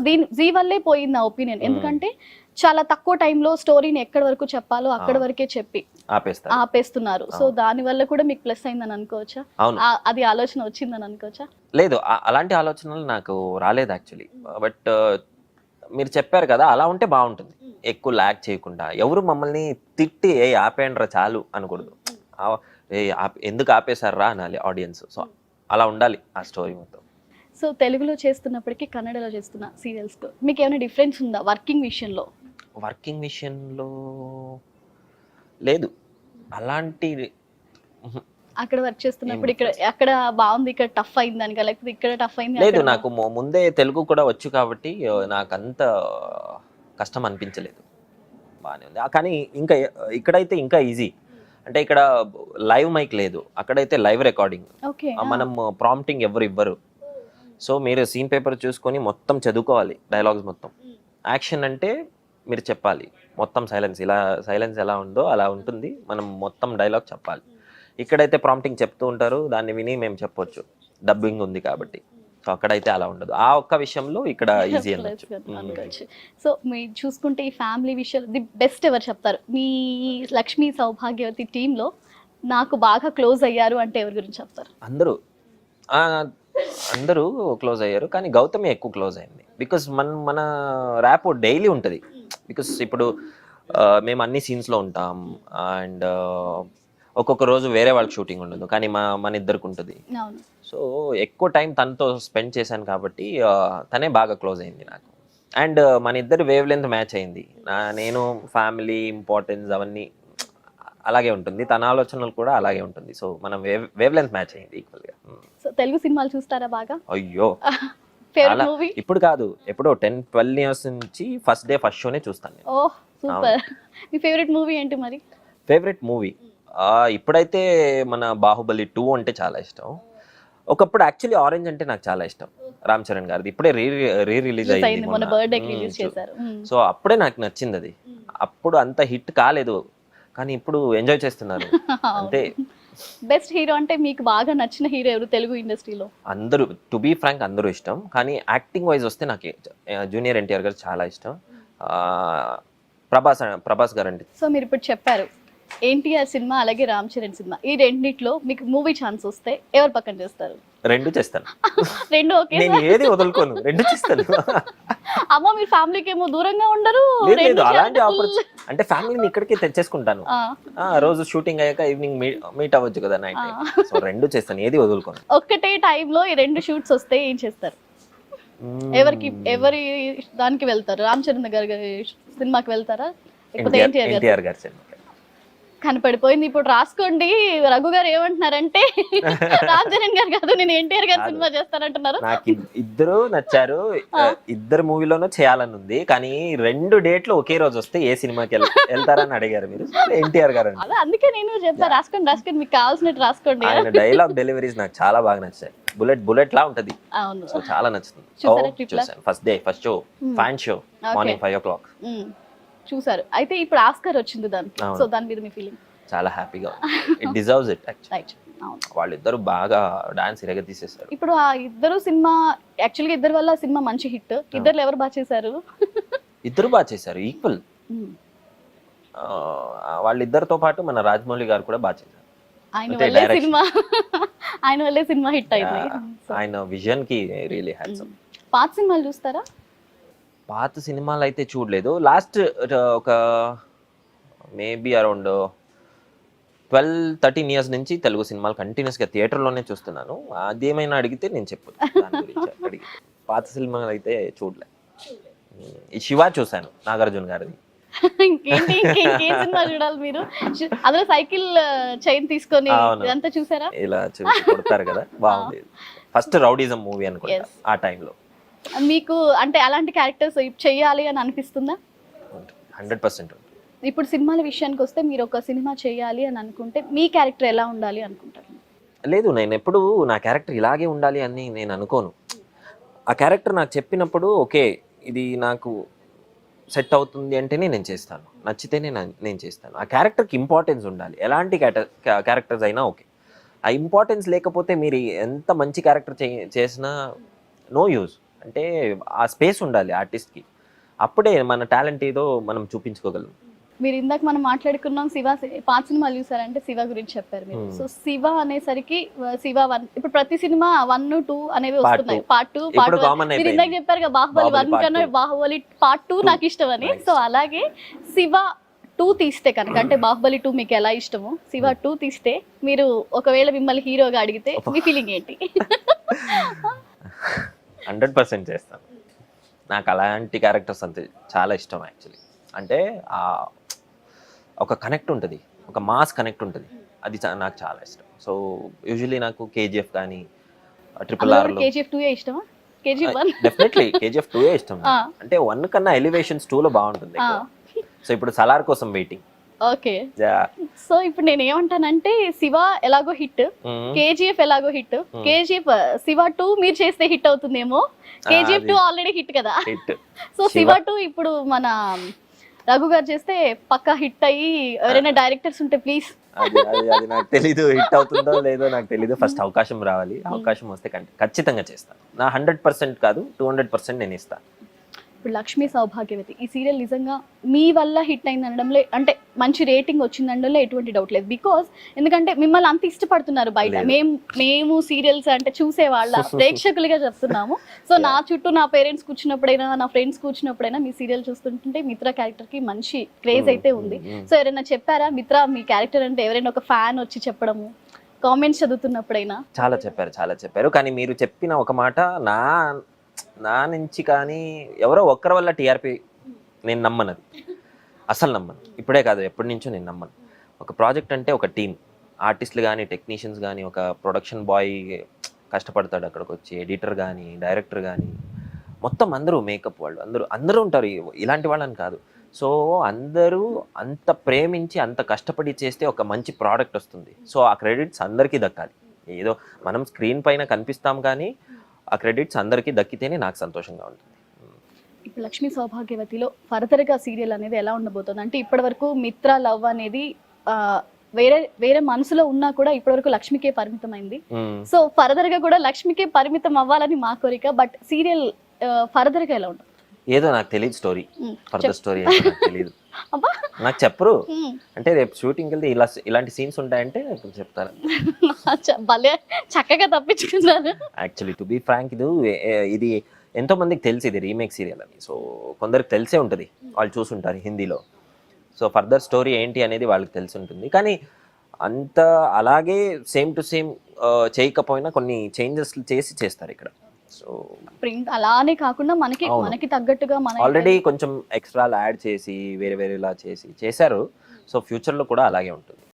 Because దీని G వల్లే పోయింది నా ఒపీనియన్. ఎందుకంటే చాలా తక్కువ టైంలో స్టోరీని ఎక్కడి వరకు చెప్పాలో అక్కడ. వరకే చెప్పి ఆపేస్తున్నారు. సో. దాని వల్ల కూడా మీకు ప్లస్ అయిందని అనుకోవచ్చా? అది ఆలోచన వచ్చిందని అనుకోవచ్చా? లేదు అలాంటి ఆలోచనలు నాకు రాలేదు యాక్చువల్లీ. బట్ మీరు చెప్పారు కదా అలా ఉంటే బాగుంటుంది. ఎక్కువ ల్యాక్ చేయకుండా. ఎవరు మమ్మల్ని తిట్టి ఏ ఆపేయండిరా చాలు అనకూడదు. ఏ ఎందుకు ఆపేశారా అనాలి ఆడియన్స్ సో అలా ఉండాలి ఆ స్టోరీ మొత్తం. సో తెలుగులో చేస్తున్నప్పటికీ కన్నడలో చేస్తున్న సీరియల్స్ మీకు ఏమైనా డిఫరెన్స్ ఉందా వర్కింగ్ విషయంలో? వర్కింగ్ విషయంలో లేదు. అలాంటి. అక్కడ వర్క్ చేస్తున్నప్పుడు ఇక్కడ అక్కడ బాగుంది ఇక్కడ టఫ్ అయింది దానికా లేకపోతే ఇక్కడ టఫ్ అయింది లేదు నాకు ముందే తెలుగు కూడా వచ్చు కాబట్టి నాకు అంత కష్టం అనిపించలేదు. బాగానే ఉంది. కానీ ఇంకా ఇక్కడైతే ఇంకా ఈజీ. అంటే ఇక్కడ లైవ్ మైక్ లేదు. అక్కడైతే లైవ్ రికార్డింగ్. ఓకే మనం ప్రాంప్టింగ్ ఎవరు ఇవ్వరు. సో మీరు సీన్ పేపర్ చూసుకొని మొత్తం చదువుకోవాలి డైలాగ్స్ మొత్తం. యాక్షన్ అంటే మీరు చెప్పాలి. మొత్తం సైలెన్స్. ఇలా సైలెన్స్ ఎలా ఉందో అలా ఉంటుంది. మనం మొత్తం డైలాగ్ చెప్పాలి. ఇక్కడైతే ప్రాంప్టింగ్ చెప్తూ ఉంటారు. దాన్ని విని మేము చెప్పొచ్చు. డబ్బింగ్ ఉంది కాబట్టి. సో అక్కడైతే అలా ఉండదు. ఆ ఒక్క విషయంలో ఇక్కడ ఈజీ అనొచ్చు అనుకోవచ్చు. సో మీరు చూసుకుంటే ఈ ఫ్యామిలీ విషయాలు ది బెస్ట్ ఎవరు చెప్తారు? మీ లక్ష్మీ సౌభాగ్యవతి టీంలో నాకు బాగా క్లోజ్ అయ్యారు అంటే ఎవరి గురించి చెప్తారు? అందరూ. అందరూ క్లోజ్ అయ్యారు కానీ గౌతమి ఎక్కువ క్లోజ్ అయింది. బికాస్ మన మన ర్యాప్ డైలీ ఉంటుంది. బికాస్ ఇప్పుడు మేము అన్ని సీన్స్లో ఉంటాం అండ్ ఒక్కొక్క రోజు వేరే వాళ్ళకి షూటింగ్ ఉండదు కానీ మా మన ఇద్దరికి ఉంటుంది. సో ఎక్కువ టైం తనతో స్పెండ్ చేశాను కాబట్టి తనే బాగా క్లోజ్ అయింది నాకు. అండ్ మన ఇద్దరు వేవ్ లెంత్ మ్యాచ్ అయింది నేను ఫ్యామిలీ ఇంపార్టెన్స్ అవన్నీ అలాగే ఉంటుంది. తన ఆలోచనలు కూడా అలాగే ఉంటుంది. సో మనం వేవ్ వేవ్ లెంత్ మ్యాచ్ అయింది ఈక్వల్గా సో తెలుగు సినిమాలు చూస్తారా బాగా? అయ్యో. అలా మూవీ ఇప్పుడు కాదు. ఎప్పుడో టెన్ ట్వెల్వ్ ఇయర్స్ నుంచి ఫస్ట్ డే ఫస్ట్ షోనే చూస్తాను నేను. Oh super. మీ ఫేవరెట్ మూవీ ఏంటి మరి? Favourite movie? ఇప్పుడైతే మన బాహుబలి టూ అంటే చాలా ఇష్టం. ఒకప్పుడు యాక్చువల్లీ ఆరెంజ్ అంటే నాకు చాలా ఇష్టం. రామ్ చరణ్ గారిది. ఇప్పుడే రీ రీ రిలీజ్ రిలీజ్ అయింది అయింది. మొన్న మొన్న. బర్త్డే మ్మ్. రిలీజ్ సో- చేశారు. మ్మ్. సో అప్పుడే నాకు నచ్చింది అది. అప్పుడు అంత హిట్ కాలేదు. కానీ ఇప్పుడు ఎంజాయ్ చేస్తున్నారు. అంతే బెస్ట్ హీరో అంటే మీకు బాగా నచ్చిన హీరో ఎవరు తెలుగు ఇండస్ట్రీలో అందరూ టు బీ ఫ్రాంక్ అందరూ ఇష్టం. కానీ యాక్టింగ్ వైజ్ వస్తే నాకు జూనియర్ ఎన్టీఆర్ గారు చాలా ఇష్టం. ఆ, ప్రభాస్ ప్రభాస్ గారు అంటే సో మీరు ఇప్పుడు చెప్పారు ఎన్టీఆర్ సినిమా అలాగే రామ్ చరణ్ సినిమా. ఈ రెండిట్లో మీకు మూవీ ఛాన్స్ వస్తే ఎవరు పక్కన చేస్తారు? రెండు చేస్తాను. రెండు ఓకే నేను ఏది వదులుకోను రెండు చేస్తాను. అమ్మ మీరు ఫ్యామిలీకి ఏమో దూరంగా ఉండరు లేదు అలాంటి ఆపర్చునిటీ అంటే ఫ్యామిలీని ఇక్కడికి తెచ్చేసుకుంటాను. ఆ, రోజు షూటింగ్ అయ్యాక ఈవినింగ్ మీట్ అవ్వచ్చు కదా నైట్. సో రెండు చేస్తాను ఏది వదులుకోను. ఒక్కటే టైంలో ఈ రెండు షూట్స్ వస్తే ఏం చేస్తారు? ఎవరికి ఎవరి దానికి వెళ్తారు? రామ్ చరణ్ గారి సినిమాకి వెళ్తారా? ఎన్టీఆర్ గారు సినిమా. కనపడిపోయింది. ఇప్పుడు రాసుకోండి. రఘు గారు ఏమంటున్నారంటే రామ్ చరణ్ గారు కాదు నేను ఎన్టీఆర్ గారి సినిమా చేస్తానంటున్నారు. నాకు ఇద్- ఇద్దరు నచ్చారు. ఇద్దరు మూవీలోనూ చేయాలని ఉంది. కానీ రెండు డేట్లు ఒకే రోజు వస్తే ఏ సినిమాకి వెళ్- వెళ్తారని అడిగారు మీరు. ఎన్టీఆర్ గారు అదే అందుకే నేను చెప్పా రాసుకోండి రాసుకోండి. మీకు కావాల్సినట్టు రాసుకోండి. డైలాగ్ డెలివరీస్ నాకు చాలా బాగా నచ్చాయి. బుల్లెట్ బుల్లెట్ లా ఉంటది చాలా నచ్చుతుంది. First day first show. Fan show. Morning five o'clock. చూసారు. అయితే ఇప్పుడు ఆస్కర్ వచ్చింది దానికి. అవును. సో దాని మీద మీ ఫీలింగ్ చాలా హ్యాపీగా ఇట్ డిజర్వ్స్ ఇట్ రైట్ వాళ్ళిద్దరు బాగా డాన్స్ ఇరగ తీసేశారు. ఇప్పుడు ఆ ఇద్దరు సినిమా యాక్చువల్గా ఇద్దరు వల్ల సినిమా మంచి హిట్. ఇద్దరు ఎవరు బాగా చేశారు? ఇద్దరు బాగా చేశారు ఈక్వల్ ఉమ్, వాళ్ళిద్దరితో పాటు మన రాజమౌళి గారు కూడా బాగా చేశారు. ఆయన వల్లే. సినిమా ఆయన వల్లే సినిమా హిట్ అయింది. ఆయన విజన్కి రియలీ హ్యాండ్సమ్ పాత సినిమాలు చూస్తారా? పాత సినిమాలు అయితే చూడలేదు. లాస్ట్ ఒక maybe around twelve thirteen years నుంచి తెలుగు సినిమాలు కంటిన్యూస్గా థియేటర్లోనే చూస్తున్నాను. అదేమైనా అడిగితే నేను చెప్పు పాత సినిమాలు అయితే చూడలే. ఈ శివ చూశాను నాగార్జున గారిది. ఇంకేంటి ఇంకే- ఇంకేం సినిమా చూడాలి మీరు? చు- అందులో సైకిల్ చైన్ తీసుకొని అవును. ఇదంతా చూసారా? ఇలా చూసి కొడతారు కదా బాగుంది. ఫస్ట్ రౌడీజం మూవీ అనుకుంటా. ఆ టైంలో. మీకు అంటే అలాంటి క్యారెక్టర్స్ చెయ్యాలి అని అనిపిస్తుందా? హండ్రెడ్ పర్సెంట్ ఇప్పుడు సినిమాల విషయానికి వస్తే మీరు ఒక సినిమా చేయాలి అని అనుకుంటే మీ క్యారెక్టర్ ఎలా ఉండాలి అనుకుంటారు? లేదు నేను ఎప్పుడు నా క్యారెక్టర్ ఇలాగే ఉండాలి అని నేను అనుకోను. ఆ క్యారెక్టర్ నాకు చెప్పినప్పుడు ఓకే ఇది నాకు సెట్ అవుతుంది అంటేనే నేను చేస్తాను. నచ్చితేనే నేను చేస్తాను. ఆ క్యారెక్టర్కి ఇంపార్టెన్స్ ఉండాలి. ఎలాంటి క్యారెక్టర్స్ అయినా ఓకే. ఆ ఇంపార్టెన్స్ లేకపోతే మీరు ఎంత మంచి క్యారెక్టర్ చేసినా నో యూజ్ అంటే ఆ స్పేస్ ఉండాలి ఆర్టిస్ట్కి అప్పుడే మన టాలెంట్ ఏదో మనం చూపించుకోగలం మీరు ఇందాక మనం మాట్లాడుకున్నాం శివ పాత సినిమాలు చూసారంటే శివ గురించి చెప్పారు మీరు. సో శివ అనేసరికి శివ వన్ ఇప్పుడు ప్రతి సినిమా వన్ టూ అనేవి వస్తున్నాయి. పార్ట్ టూ పార్ట్ మీరు. ఇందాక చెప్పారు బాహుబలి వన్ కన్నా. Baahubali part two. నాకు ఇష్టం అని. సో అలాగే శివ టూ తీస్తే కనుక అంటే బాహుబలి టూ మీకు ఎలా ఇష్టమో శివ. టూ తీస్తే మీరు ఒకవేళ మిమ్మల్ని హీరోగా అడిగితే మీ ఫీలింగ్ ఏంటి హండ్రెడ్ పర్సెంట్ చేస్తాను. నాకు అలాంటి క్యారెక్టర్స్ అంతే చాలా ఇష్టం యాక్చువల్లీ. అంటే ఒక కనెక్ట్ ఉంటుంది. ఒక మాస్ కనెక్ట్ ఉంటుంది. అది నాకు చాలా ఇష్టం. సో యూజువలీ నాకు కేజీఎఫ్ కానీ triple KGF two one? Definitely KGF two ఇష్టం. అంటే వన్ కన్నా ఎలివేషన్స్లో బాగుంటుంది సో ఇప్పుడు సలార్ కోసం వెయిటింగ్ ఓకే. సో ఇప్పుడు నేను ఏమంటానంటే శివ ఎలాగో హిట్ కేజీఎఫ్ ఎలాగో హిట్ కేజీఎఫ్ శివ టూ మీరు చేస్తే హిట్ అవుతుందేమో? కేజీఎఫ్ టూ ఆల్రెడీ హిట్ కదా. సో శివ. టూ ఇప్పుడు మన రఘు గారు చేస్తే పక్కా హిట్ అయ్యి ఎవరైనా డైరెక్టర్స్ ఉంటే ప్లీజ్. అది నాకు తెలీదు. హిట్ అవుతుందో లేదో నాకు తెలీదు. ఫస్ట్ అవకాశం రావాలి. అవకాశం వస్తే ఖచ్చితంగా చేస్తాను నా హండ్రెడ్ పర్సెంట్ కాదు టూ హండ్రెడ్ పర్సెంట్ నేను ఇస్తాను ఇప్పుడు లక్ష్మీ సౌభాగ్యవతి. ఈ సీరియల్ నిజంగా మీ వల్ల హిట్ అయింది అనడంలో అంటే మంచి రేటింగ్ వచ్చింది అనడంలో ఎటువంటి డౌట్ లేదు. బికాస్ ఎందుకంటే మిమ్మల్ని అంత ఇష్టపడుతున్నారు బయట. మేము మేము సీరియల్స్ అంటే చూసే వాళ్ళ ప్రేక్షకులుగా చెప్తున్నాము. సో నా చుట్టూ నా పేరెంట్స్ కూర్చున్నప్పుడైనా నా ఫ్రెండ్స్ కూర్చున్నప్పుడైనా మీ సీరియల్ చూస్తుంటుంటే మిత్ర క్యారెక్టర్కి మంచి క్రేజ్ అయితే ఉంది. Mm, mm. సో ఎవరైనా చెప్పారా? మిత్ర మీ క్యారెక్టర్ అంటే ఎవరైనా ఒక ఫ్యాన్ వచ్చి చెప్పడము కామెంట్స్ చదువుతున్నప్పుడైనా? చాలా చెప్పారు చాలా చెప్పారు. కానీ మీరు చెప్పిన ఒక మాట నా నా నుంచి కానీ ఎవరో ఒక్కరి వల్ల టీఆర్పీ నేను నమ్మను అది అసలు నమ్మను. ఇప్పుడే కాదు ఎప్పటి నుంచో నేను నమ్మను. ఒక ప్రాజెక్ట్ అంటే ఒక టీం ఆర్టిస్టులు కానీ టెక్నీషియన్స్ కానీ ఒక ప్రొడక్షన్ బాయ్ కష్టపడతాడు అక్కడికి వచ్చి ఎడిటర్ కానీ డైరెక్టర్ కానీ. మొత్తం అందరూ మేకప్ వాళ్ళు. అందరూ అందరూ ఉంటారు. ఇలాంటి వాళ్ళని కాదు. సో అందరూ అంత ప్రేమించి అంత కష్టపడి చేస్తే ఒక మంచి ప్రోడక్ట్ వస్తుంది. సో ఆ క్రెడిట్స్ అందరికీ దక్కాలి. ఏదో మనం స్క్రీన్ పైన కనిపిస్తాం కానీ ఆ క్రెడిట్స్ అందరికీ దక్కితేనే నాకు సంతోషంగా ఉంటుంది. ఇప్పుడు లక్ష్మీ సౌభాగ్యవతిలో ఫర్దర్గా సీరియల్ అనేది ఎలా ఉండబోతుంది? అంటే ఇప్పటి వరకు మిత్ర లవ్ అనేది వేరే వేరే మనసులో ఉన్నా కూడా ఇప్పటివరకు లక్ష్మికే పరిమితమైంది. సో ఫర్దర్గా కూడా లక్ష్మికే పరిమితం అవ్వాలని మా కోరిక బట్ సీరియల్ ఫర్దర్గా ఎలా ఉంటుంది? ఏదో నాకు తెలియదు స్టోరీ. ఫర్దర్ స్టోరీ తెలియదు. నాకు చెప్పరు. అంటే రేపు షూటింగ్కి వెళ్తే ఇలా ఇలాంటి సీన్స్ ఉంటాయంటే చెప్తారు? భలే చక్కగా తప్పించుకున్నారు. యాక్చువల్లీ టు బీ ఫ్రాంక్ ఇది ఇది ఎంతో మందికి తెలిసి ఇది రీమేక్ సీరియల్ అని. సో కొందరికి తెలిసే ఉంటుంది. వాళ్ళు చూసుంటారు హిందీలో. సో ఫర్దర్ స్టోరీ ఏంటి అనేది వాళ్ళకి తెలిసి ఉంటుంది. కానీ అంత అలాగే సేమ్ టు సేమ్ చేయకపోయినా కొన్ని చేంజెస్ చేసి చేస్తారు ఇక్కడ. సో ప్రింట్ అలానే కాకుండా మనకి. మనకి తగ్గట్టుగా మన ఆల్రెడీ కొంచెం ఎక్స్ట్రా యాడ్ చేసి వేరే వేరేలా చేసి చేశారు. సో ఫ్యూచర్లో కూడా అలాగే ఉంటుంది.